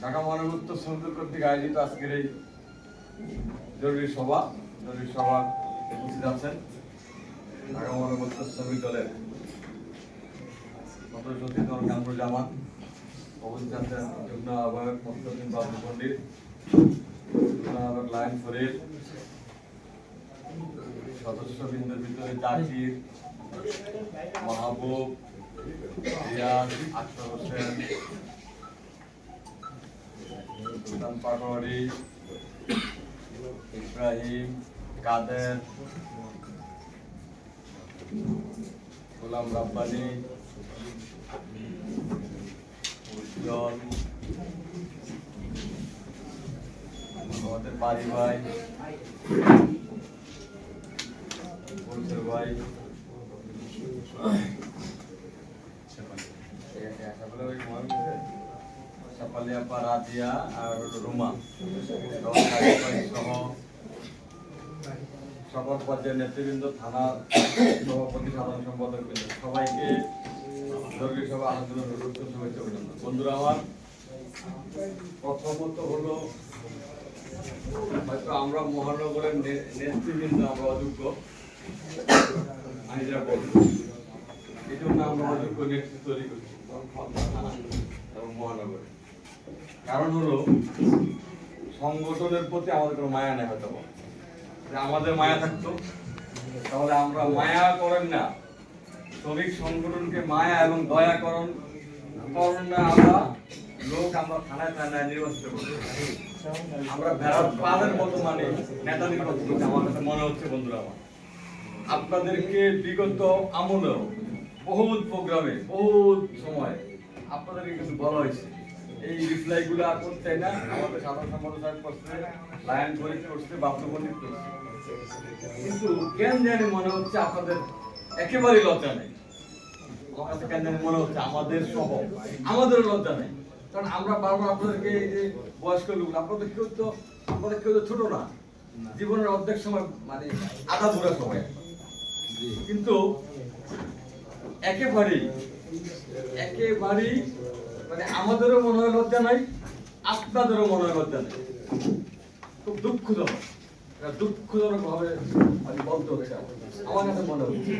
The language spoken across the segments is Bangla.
ঢাকা মহানগর শ্রমিক কর্তৃক আয়োজিত আজকের এই জরুরি সভা জরুরি সভা উপস্থিত আছেন ঢাকা মহানগর শ্রমিক দলের সদস্য সচিব কামরুজ্জামান উপস্থিত আছেন যুগ্ম আহ্বায়ক মস্তদিন বাবু পণ্ডিত, যুগ্ম আহ্বায়ক লায়ন ফরিদ, সদস্যবৃন্দের ভিতরে জাকির, মাহবুব, রিয়াজ, আখতার হোসেন সুলতান পাটোয়ারি ইব্রাহিম কাদের গোলাম রাব্বানি উজ্জ্বল আমাদের বাড়ি ভাই ভাই। সাপালি আপা আর রুমা সকল পর্যায়ের নেতৃবৃন্দ, থানা সভাপতি সাধারণ সম্পাদক সবাইকে জরুরি সভা আলোচনার গুরুত্ব শুভেচ্ছা অভিনন্দন। বন্ধুরা, আমার প্রথমত হলো, হয়তো আমরা মহানগরের নেতৃবৃন্দ, আমরা অযোগ্য। আমি বলব এই জন্য আমরা অযোগ্য নেতৃত্ব তৈরি করছি। কারণ হলো, সংগঠনের প্রতি আমাদের কোনো মায়া নেই হয়তো। আমাদের মায়া থাকতো, তাহলে আমরা মায়া করেন না। শ্রমিক সংগঠনকে মায়া এবং দয়া করণ করণ না আমরা, লোক আমরা থানায় থানায় নির্বাচিত করি আমরা ভেড়ার পালের মতো মানে নেতা নির্বাচিত আমার কাছে মনে হচ্ছে বন্ধুরা আমার। আপনাদেরকে বিগত আমলেও, বহুত প্রোগ্রামে, বহুত সময় আপনাদেরকে কিছু বলা হয়েছে। এই রিপ্লাই গুলো আর করতে না। আমাদের সাধারণ সম্পাদক করছে লায়ন গরিব করছে বাপ্ত পণ্ডিত করছে। কিন্তু কেন জানি মনে হচ্ছে আপনাদের একেবারেই লজ্জা নেই। কাছে কেন জানি মনে হচ্ছে আমাদের সহ আমাদের লজ্জা নেই। কারণ আমরা বারবার আপনাদেরকে এই যে বয়স্ক লোক, আপনাদের কেউ তো, আপনাদের কেউ তো ছোট না। জীবনের অর্ধেক সময় মানে আধা ধরে সময় কিন্তু একেবারেই একেবারেই মানে আমাদেরও মনে হয় লজ্জা নাই আপনাদেরও মনে হয় লজ্জা নেই। খুব দুঃখজনক দুঃখজনক ভাবে আমি বলতে হচ্ছে আমার কাছে মনে হচ্ছে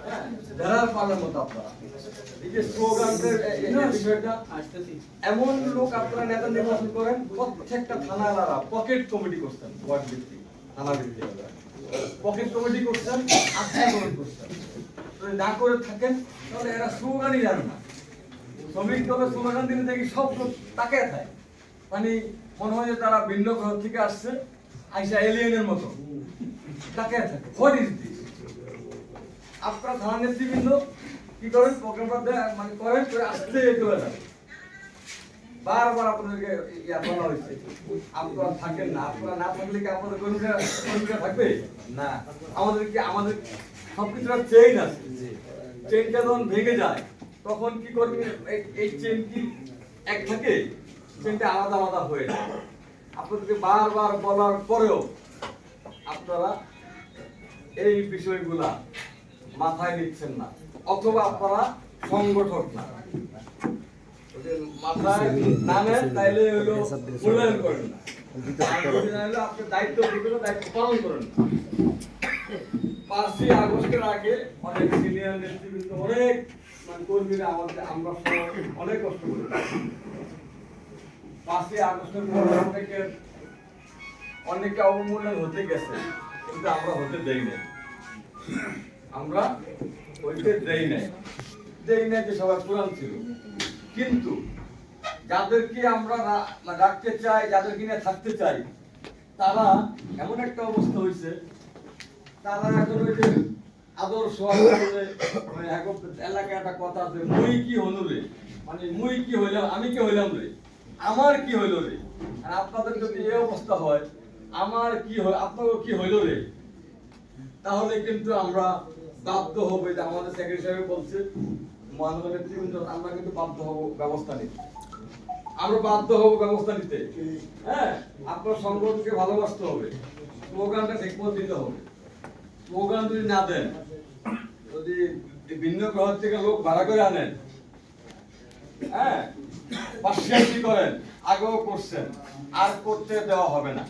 হ্যাঁ, যারা মতো আপনারা। এই যে স্লোগানদের এই- এই যে বিষয়টা এমন লোক আপনারা নেতা নির্বাচন করেন প্রত্যেকটা থানাওয়ালা পকেট কমিটি করছেন ওয়ার্ড ভিত্তিক থানা ভিত্তিক পকেট কমিটি করছেন আস্থা কমিটি করছেন। যদি না করে থাকেন তাহলে এরা স্লোগানই জানে না। শ্রমিক দলের স্লোগান দিলে দেখি সব লোক তাকে থাকে। মানে মনে হয় যে তারা ভিন্ন গ্রহ থেকে আসছে, আইসা এলিয়েনের মতো। তাকে থাকে। আপনার থানা নেতৃবৃন্দ কি করেন? প্রোগ্রামটা মানে করেন করে আসতে চলে যাবে বারবার আপনাদেরকে ইয়া বলা হয়েছে। আপনারা থাকেন না, আপনারা না থাকলে কি আপনাদের কর্মীরা কর্মীরা থাকবে? না। আমাদের কি, আমাদের সবকিছু চেইন আছে। চেইনটা যখন ভেঙে যায় তখন কি করবে? এই- চেইন কি এক থাকে? চেইনটা আলাদা আলাদা হয়ে যায়। আপনাদেরকে বারবার বলার পরেও আপনারা এই বিষয়গুলা মাথায় নিচ্ছেন না, অথবা আপনারা সংগঠক না। অনেক সিনিয়র নেতৃবৃন্দ, অনেক কর্মীরা আমাদের আমরা অনেক কষ্ট করে। পাঁচই আগস্টের পর অনেকের অনেকে অবমূল্যায়ন হতে গেছে, কিন্তু আমরা হতে দেই নাই। আমরা হইতে দেই নাই। দেই নাই যে সবাই পুরান ছিল। কিন্তু যাদেরকে আমরা মানে রাখতে চাই যাদেরকে নিয়ে থাকতে চাই, তারা এমন একটা অবস্থা হয়েছে তারা এখন ওই আদর্শ মানে এলাকায় একটা কথা আছে, মুই কি রে? মানে মুই কি হইলাম, আমি কি হইলাম রে? আমার কি রে? আপনাদের যদি এই অবস্থা হয়, আমার কি কি রে? তাহলে কিন্তু আমরা বাধ্য হবে যে আমাদের সেক্রেটারি সাহেব বলছে আমরা কিন্তু বাধ্য হব ব্যবস্থা নিতে। আমরা বাধ্য হব ব্যবস্থা নিতে। হ্যাঁ আপনার সংগঠনকে ভালোবাসতে হবে। স্লোগানটা ঠিক মতো দিতে হবে। স্লোগান যদি না দেন যদি ভিন্ন গ্রহ থেকে লোক ভাড়া করে আনেন হ্যাঁ? পার্সিয়ালিটি করেন আগেও করছেন আর করতে দেওয়া হবে না।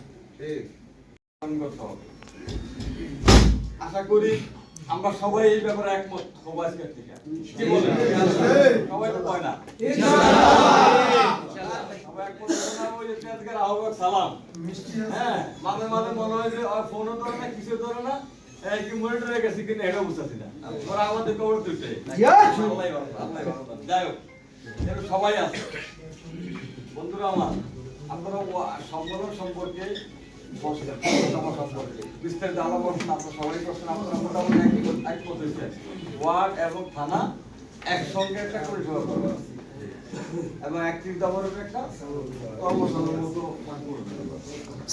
আশা করি আমরা সবাই এই ব্যাপারে একমত হব আজকের থেকে। কি বলেন? সবাই তো কয় না? সালাম। হ্যাঁ মাঝে মাঝে মনে হয় যে ফোনও ধরে না কিছু ধরে না। কি মনিটরে গেছি কিনা এটা বুঝতেছি না। ওরা আমাদের। যাই হোক সবাই আছে। বন্ধুরা আমার আপনারা সম্মেলন সম্পর্কে বিস্তারিত আলাপ করছেন সবাই করছেন আপনারা মোটামুটি একমত ওয়ার্ড এবং থানা একসঙ্গে একটা পরিষেবা করবে এবং একত্রিশ দফার একটা কর্মশালার মতো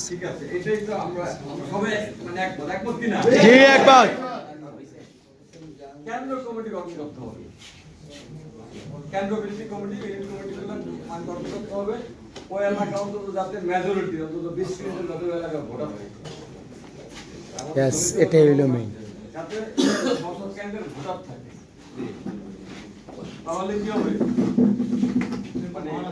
ঠিক আছে এটাই তো আমরা সবাই মানে একমত একমত কিনা জি একবার কেন্দ্র কমিটি গঠন করতে হবে। কেন্দ্র ভিত্তিক কমিটি ইউনিট কমিটিগুলো গঠন করতে হবে। ওই এলাকা অন্তত যাতে মেজরিটি অন্তত বিশ মিনিটের যাতে এলাকা ভোটার হয়। এটাই হইল main. যাতে ভোটার থাকে। তাহলে কি হবে? মানে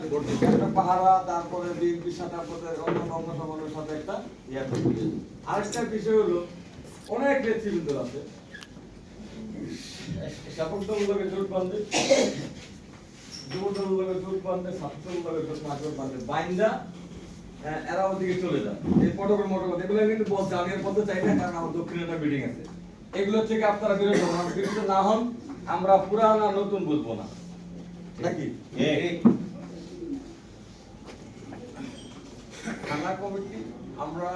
একটা পাহারা তারপরে বিএনপির সাথে আপনাদের অন্য অন্য সমানের সাথে একটা ইয়ে আরেকটা বিষয় হলো অনেক নেতৃবৃন্দ আছে। শাসক জোট বাঁধে যুব জোট বাঁধে ছাত্র জোট মাঠে বাঁধে বাইন্দা এরা ওদিকে চলে যায় এই পটকের মোটর এগুলো কিন্তু বলছে আমি এর বলতে চাই না কারণ আমার দক্ষিণে একটা মিটিং আছে। এগুলো থেকে আপনারা বিরত হন বিরত না হন আমরা পুরানা নতুন বুঝব না। নাকি? থানা কমিটি, আমরা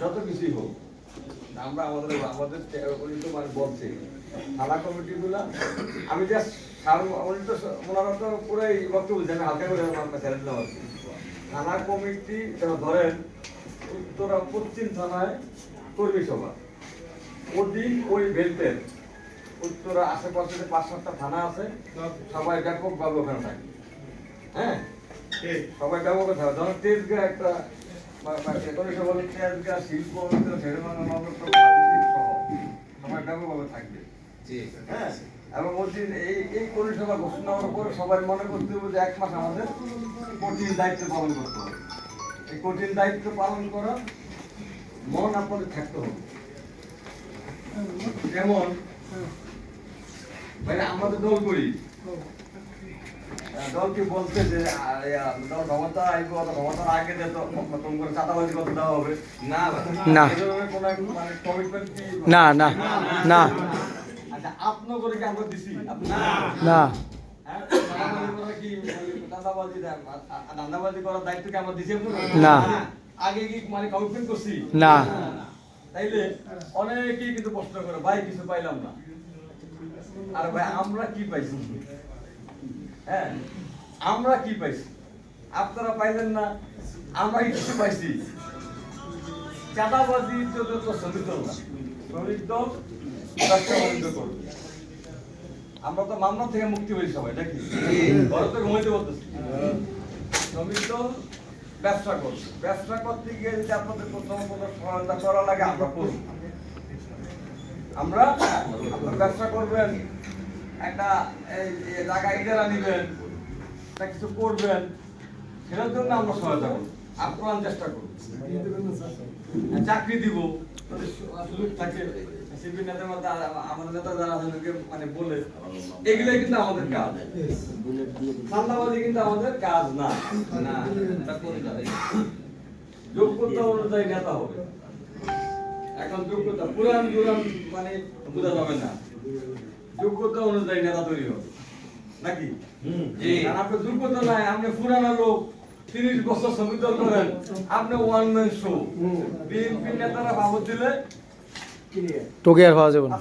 যত কিছুই হোক, আমরা আমাদের আমাদের উনি মানে বলছে। থানা কমিটি গুলা আমি জাস্ট উনি তো ওনারা তো পুরাই বক্তব্য আমি হালকা করে আপনার ছেড়ে দিলাম আর থানা কমিটি যেন ধরেন, উত্তরা পশ্চিম থানায় কর্মী সভা। অধীন ওই বেল্টের, উত্তরা আশেপাশে পাঁচ সাতটা থানা আছে, সবাই ব্যাপকভাবে ওখানে থাকে। হ্যাঁ? সবাই ব্যবহার করতে হবে তেজগা একটা তেজগা শিল্প সবাই থাকবে। হ্যাঁ? এবং বলছি এই এই পরিষেবা ঘোষণা হওয়ার পরে সবাই মনে করতে হবে যে এক মাস আমাদের কঠিন দায়িত্ব পালন করতে হবে। এই কঠিন দায়িত্ব পালন করার মন আপনাদের থাকতে হবে। যেমন মানে আমাদের দল করি। দলকে বলতে যে ক্ষমতা আইব ক্ষমতার আগে যে তুমি করে চাঁদাবাজি কত দেওয়া হবে। না না। এক মানে না না না। আচ্ছা আপনার করে কি আমরা দিছি? না। হ্যাঁ মানে চাঁদাবাজি দেন? আ- আ- ধান্দাবাজি করার দায়িত্ব কি আমরা দিছি না। আগে কি মানে কমিটমেন্ট করছি? না। তাইলে অনেকেই কিন্তু প্রশ্ন করে ভাই কিছু পাইলাম না। আর ভাই আমরা কি পাইছি? হ্যাঁ আমরা কি পাইছি? আপনারা পাইলেন না আমরা কিছু পাইছি? চাঁদাবাজি তো শ্রমিক দল শ্রমিক দল ব্যবসা করবে আমরা তো মামলা থেকে মুক্তি হই সবাই, নাকি? ঘরে তো ঘুমাইতে বলতেছি শ্রমিক দল ব্যবসা করবে ব্যবসা করতে গিয়ে যদি আপনাদের কোথাও কোনো সহায়তা করা লাগে, আমরা করব। আমরা আপনারা ব্যবসা করবেন একটা জায়গা ইজারা নিবেন একটা কিছু করবেন সেটার জন্য আমরা সহায়তা করব আপ্রাণ চেষ্টা করব। চাকরি দিব সুযোগ থাকে। শিল্পী নেতার মধ্যে আমাদের নেতা যারা আছেন মানে বলে এগুলোই কিন্তু আমাদের কাজ। ঠান্ডাবাজি কিন্তু আমাদের কাজ না। না। যোগ্যতা অনুযায়ী নেতা হবে। এখন যোগ্যতা পুরান পুরান মানে বোঝা যাবে না। যোগ্যতা অনুযায়ী নেতা তৈরি হবে নাকি আর আপনার যোগ্যতা নাই আপনি পুরানো লোক তিরিশ বছর দল করেন আপনি ওয়ান ম্যান শো বিএনপি নেতারা ভাবত দিলে তোকে আর পাওয়া যাবে না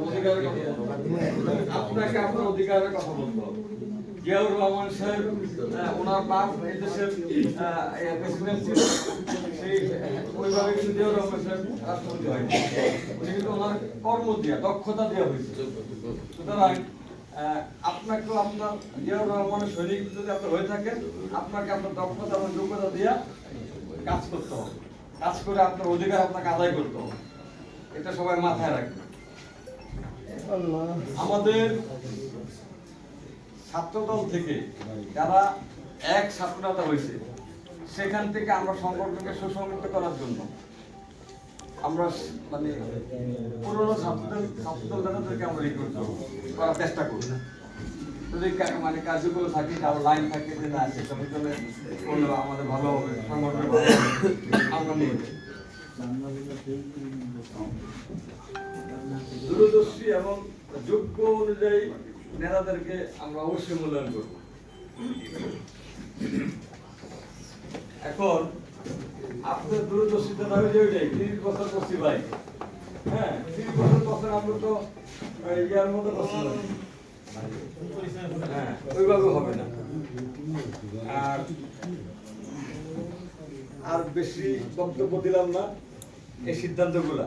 মনে মানে। আপনাকে আপনার অধিকারের কথা বলতে হবে জিয়াউর রহমান আহ, ওনার বাপ এই দেশের প্রেসিডেন্ট সেই ওইভাবে কিন্তু জিয়াউর রহমান সাহেব রাষ্ট্রপতি হয়নি। উনি কিন্তু ওনার কর্ম দিয়া দক্ষতা দেওয়া হয়েছে। সুতরাং আহ, আপনাকেও আপনার জিয়াউর রহমানের সৈনিক যদি আপনি হয়ে থাকেন আপনাকে আপনার দক্ষতা এবং যোগ্যতা দিয়া কাজ করতে হবে। কাজ করে আপনার অধিকার আপনাকে আদায় করতে হবে। এটা সবাই মাথায় রাখবেন। আমাদের ছাত্রদল থেকে যারা এক ছাত্রনেতা হয়েছে, সেখান থেকে আমরা সংগঠনকে সুসংহত করার জন্য আমরা মানে পুরোনো ছাত্রদল ছাত্রদল নেতাদেরকে আমরা রিক্রুট করব, করার চেষ্টা করব যদি মানে কাজগুলো থাকে কারও লাইন থাকে যে না সেসব ভিতরে করলে আমাদের ভালো হবে, সংগঠন ভালো হবে, আমরা নিয়ে। দূরদর্শী এবং যোগ্য অনুযায়ী নেতাদেরকে আমরা অবশ্যই মূল্যায়ন করব। এখন আপনার দূরদর্শিতা না হয়ে ওইটাই তিরিশ বছর করছি ভাই। হ্যাঁ তিরিশ বছর বছর আমরা তো ইয়ার মতো করছি হ্যাঁ ওইভাবে হবে না। আর আর বেশি বক্তব্য দিলাম না এই সিদ্ধান্তগুলা।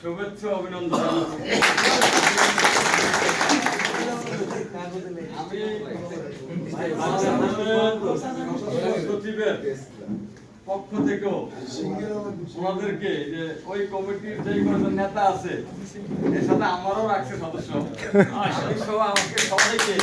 শুভেচ্ছা অভিনন্দন। পক্ষ থেকেও ওনাদেরকে যে ওই কমিটির যে কয়েকজন নেতা আছে এর সাথে আমারও রাখছে সদস্য। সহ আমাকে সবাইকে